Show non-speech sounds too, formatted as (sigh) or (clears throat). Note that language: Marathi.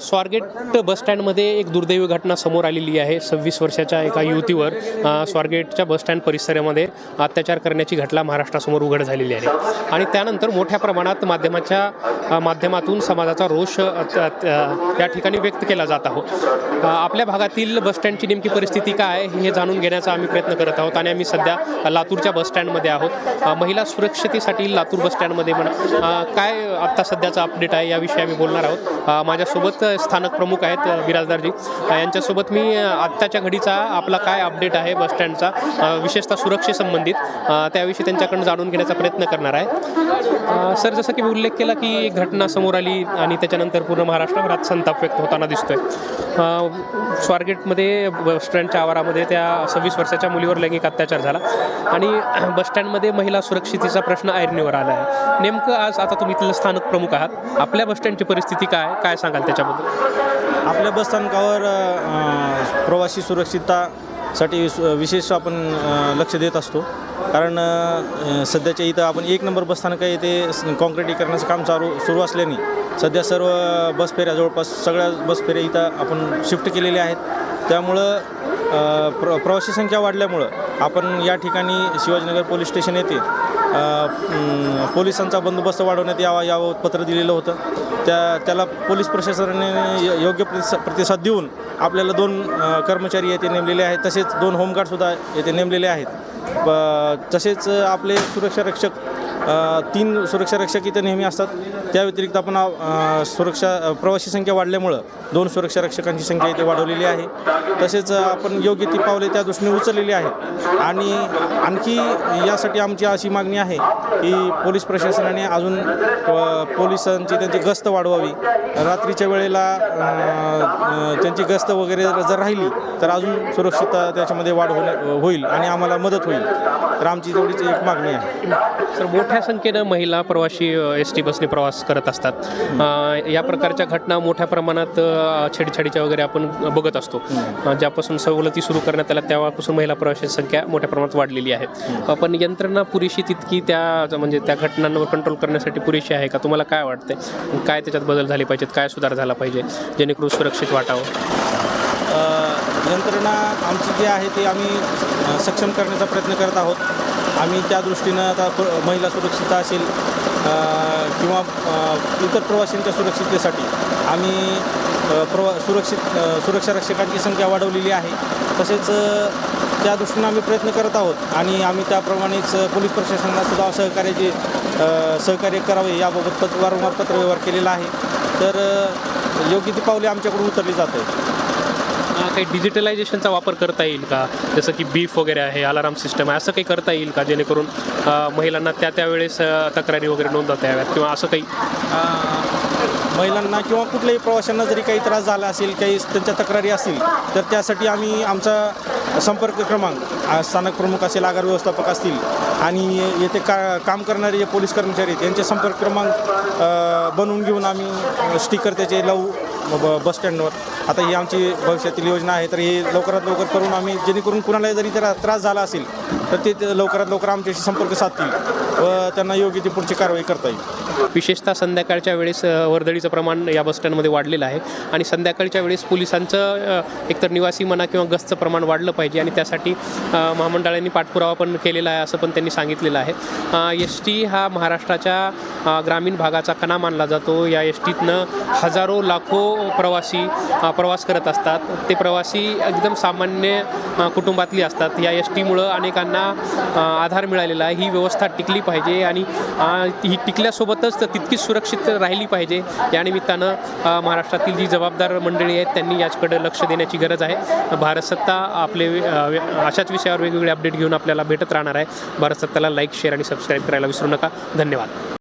स्वारगेट बसस्टँडमध्ये एक दुर्दैवी घटना समोर आलेली आहे. सव्वीस वर्षाच्या एका युवतीवर स्वारगेटच्या बसस्टँड परिसरामध्ये अत्याचार करण्याची घटना महाराष्ट्रासमोर उघड झालेली आहे. आणि त्यानंतर मोठ्या प्रमाणात माध्यमाच्या माध्यमातून समाजाचा रोष त्या ठिकाणी व्यक्त केला जात आहोत. आपल्या भागातील बसस्टँडची नेमकी परिस्थिती काय आहे हे जाणून घेण्याचा आम्ही प्रयत्न करत आहोत आणि आम्ही सध्या लातूरच्या बसस्टँडमध्ये आहोत. महिला सुरक्षतेसाठी लातूर बसस्टँडमध्ये पण काय आत्ता सध्याचा अपडेट आहे याविषयी आम्ही बोलणार आहोत. माझ्यासोबत माझ्यासोबत स्थानक प्रमुख आहेत बिराजदारजी. यांच्यासोबत मी आत्ताच्या घडीचा आपला काय अपडेट आहे बसस्टँडचा विशेषतः सुरक्षेसंबंधित त्याविषयी त्यांच्याकडून जाणून घेण्याचा प्रयत्न करणार आहे. सर जसं की मी उल्लेख केला की एक घटना समोर आली आणि त्याच्यानंतर पूर्ण महाराष्ट्रभरात संताप व्यक्त होताना दिसतोय. अ, स्वारगेटमध्ये बसस्टँडच्या आवारामध्ये त्या सव्वीस वर्षाच्या मुलीवर लैंगिक अत्याचार झाला आणि (clears throat) बसस्टँडमध्ये महिला सुरक्षितेचा प्रश्न ऐरणीवर आला आहे. नेमकं आज आता तुम्ही इथलं स्थानक प्रमुख आहात. आपल्या बसस्टँडची परिस्थिती काय काय सांगाल त्याच्याबद्दल? आपल्या बसस्थानकावर प्रवासी सुरक्षिततासाठी विशेष आपण लक्ष देत असतो. कारण सध्याच्या इथं आपण एक नंबर बसस्थानक आहे ते स- काँक्रिटीकरणाचं काम चालू सुरू असल्याने सध्या सर्व बसफेऱ्या जवळपास सगळ्या बसफेऱ्या इथं आपण शिफ्ट केलेल्या आहेत. त्यामुळं प्र प्रवासी संख्या वाढल्यामुळं आपण या ठिकाणी शिवाजीनगर पोलीस स्टेशन येथे पोलिसांचा बंदोबस्त वाढवण्यात यावा यावं पत्र दिलेलं होतं. त्या त्याला पोलीस प्रशासनाने य- योग्य प्रतिसा प्रतिसाद देऊन आपल्याला दोन कर्मचारी येथे नेमलेले आहेत तसेच दोन होमगार्डसुद्धा येथे नेमलेले आहेत. तसेच आपले सुरक्षा रक्षक तीन सुरक्षा रक्षक इथे नेहमी असतात. त्या व्यतिरिक्त आपण सुरक्षा प्रवासी संख्या वाढल्यामुळं दोन सुरक्षा रक्षकांची संख्या इथे वाढवलेली आहे. तसेच आपण योग्य ती पावले त्या दृष्टीने उचललेली आहेत. आणि आणखी यासाठी आमची अशी मागणी आहे की पोलीस प्रशासनाने अजून पोलिसांची त्यांची गस्त वाढवावी. रात्रीच्या वेळेला त्यांची गस्त वगैरे जर राहिली तर अजून सुरक्षितता त्याच्यामध्ये वाढ होण्या होईल आणि आम्हाला मदत होईल. तर आमची तेवढीच एक मागणी आहे. तर मोठ्या संख्येनं महिला प्रवाशी एस टी बसने प्रवास करत असतात. या प्रकारच्या घटना मोठ्या प्रमाणात छेडछाडीच्या वगैरे आपण बघत असतो. ज्यापासून सवलती सुरू करण्यात आल्या तेव्हापासून महिला प्रवाशांची संख्या मोठ्या प्रमाणात वाढलेली आहे. पण यंत्रणा पुरेशी तितकी त्या म्हणजे त्या घटनांवर कंट्रोल करण्यासाठी पुरेशी आहे का? तुम्हाला काय वाटतंय? काय त्याच्यात बदल झाले पाहिजेत? काय सुधार झाला पाहिजे? जेणेकरून सुरक्षित वाटावं? यंत्रणा आमची जी आहे ती आम्ही सक्षम करण्याचा प्रयत्न करत आहोत. आम्ही त्या दृष्टीनं आता महिला सुरक्षितता असेल किंवा इतर प्रवाशांच्या सुरक्षिततेसाठी आम्ही प्रवा सुरक्षित सुरक्षा रक्षकांची संख्या वाढवलेली आहे. तसेच त्या दृष्टीनं आम्ही प्रयत्न करत आहोत आणि आम्ही त्याप्रमाणेच पोलीस प्रशासनाला सुद्धा सहकार्याचे सहकार्य करावे याबाबत पत्र वारंवार पत्रव्यवहार केलेला आहे. तर योग्य ती पावले आमच्याकडून उतरली जात आहेत. काही डिजिटलायझेशनचा वापर करता येईल का? जसं की बीफ वगैरे आहे अलाराम सिस्टम आहे असं काही करता येईल का? जेणेकरून महिलांना त्या त्यावेळेस तक्रारी वगैरे नोंदवता याव्यात? किंवा असं काही? महिलांना किंवा कुठल्याही प्रवाशांना जरी काही त्रास झाला असेल काही त्यांच्या तक्रारी असतील तर त्यासाठी आम्ही आमचा संपर्क क्रमांक स्थानक प्रमुख असेल आगार व्यवस्थापक असतील आणि येथे का काम करणारे जे पोलीस कर्मचारी आहेत यांचे संपर्क क्रमांक बनवून घेऊन आम्ही स्टिकर त्याचे लावू ब- बस स्टँडवर. आता ही आमची भविष्यातील योजना आहे तर ही लवकरात लवकर करून आम्ही जेणेकरून कुणाला जरी त्याला त्रास झाला असेल तर ते लवकरात लवकर आमच्याशी संपर्क साधतील. व त्यांना योग्य ती पुढची कारवाई करता येईल. विशेषतः संध्याकाळच्या वेळेस वर्दळीचं प्रमाण या बसस्टँडमध्ये वाढलेलं आहे आणि संध्याकाळच्या वेळेस पोलिसांचं एकतर निवासी म्हणा किंवा गस्तचं प्रमाण वाढलं पाहिजे आणि त्यासाठी महामंडळांनी पाठपुरावा पण केलेला आहे असं पण त्यांनी सांगितलेलं आहे. एस टी हा महाराष्ट्राच्या ग्रामीण भागाचा कणा मानला जातो. या एस टीतनं हजारो लाखो प्रवासी प्रवास करत असतात. ते प्रवासी एकदम सामान्य कुटुंबातली असतात. या एस टीमुळं अनेकांना आधार मिळालेला आहे. ही व्यवस्था टिकली पाहिजे आणि ही टिकल्यासोबतच तितकीच सुरक्षित राहिली पाहिजे. या निमित्तानं महाराष्ट्रातील जी जबाबदार मंडळी आहेत त्यांनी याचकडे लक्ष देण्याची गरज आहे. भारत सत्ता आपले अशाच विषयावर वेगवेगळे अपडेट घेऊन आपल्याला भेटत राहणार आहे. भारत सत्ताला लाईक शेअर आणि सबस्क्राईब करायला विसरू नका. धन्यवाद.